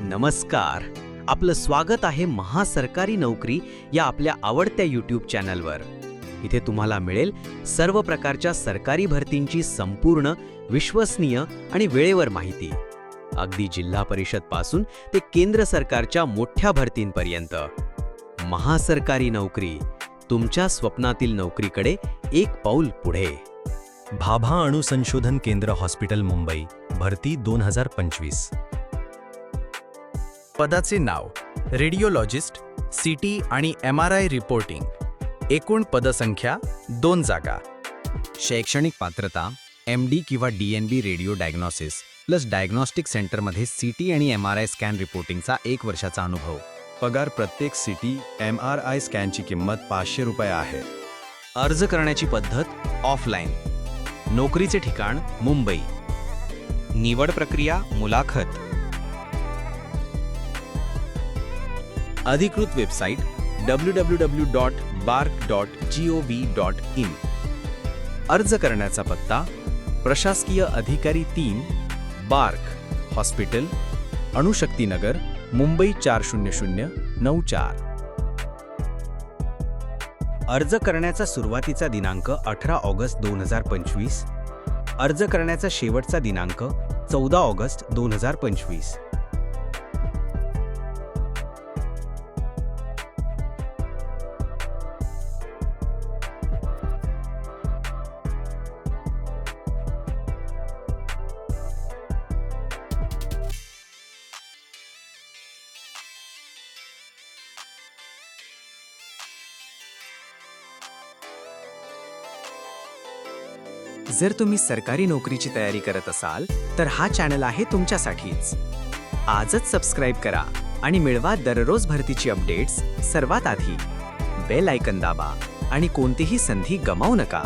नमस्कार. आपलं स्वागत आहे महासरकारी नोकरी या आपल्या आवडत्या यूट्यूब चॅनलवर इथे तुम्हाला मिळेल सर्व प्रकारच्या सरकारी भरतींची संपूर्ण विश्वसनीय आणि वेळेवर माहिती. अगदी जिल्हा परिषदपासून ते केंद्र सरकारच्या मोठ्या भरतींपर्यंत. महासरकारी नोकरी तुमच्या स्वप्नातील नोकरीकडे एक पाऊल पुढे. भाभा अणुसंशोधन केंद्र हॉस्पिटल मुंबई भरती दोन हजार पंचवीस. पदाचे नाव रेडिओलॉजिस्ट सीटी आणि एम आर आय रिपोर्टिंग एकूण पदसंख्या दोन जागा. शैक्षणिक पात्रता एम डी किंवा D N B radio diagnosis plus diagnostic सेंटरमध्ये सी टी आणि एम आर आय स्कॅन रिपोर्टिंगचा एक वर्षाचा अनुभव. पगार प्रत्येक सिटी एम आर आय स्कॅनची किंमत पाचशे रुपये आहे. अर्ज करण्याची पद्धत ऑफलाईन. नोकरीचे ठिकाण मुंबई. निवड प्रक्रिया मुलाखत. अधिकृत website W W W dot BARC dot G O V dot in अर्ज करण्याचा पत्ता प्रशासकीय अधिकारी तीन बार्क हॉस्पिटल अणुशक्तीनगर मुंबई चार शून्य शून्य नऊ चार. अर्ज करण्याचा सुरुवातीचा दिनांक अठरा ऑगस्ट दोन हजार पंचवीस. अर्ज करण्याचा शेवटचा दिनांक चौदा ऑगस्ट दोन हजार पंचवीस. जर तुम्ही सरकारी नोकरीची तयारी करत असाल तर हा चॅनल आहे तुमच्यासाठीच. आजच सबस्क्राईब करा आणि मिळवा दररोज भरतीची अपडेट्स सर्वात आधी. बेल ऐकन दाबा आणि कोणतीही संधी गमावू नका.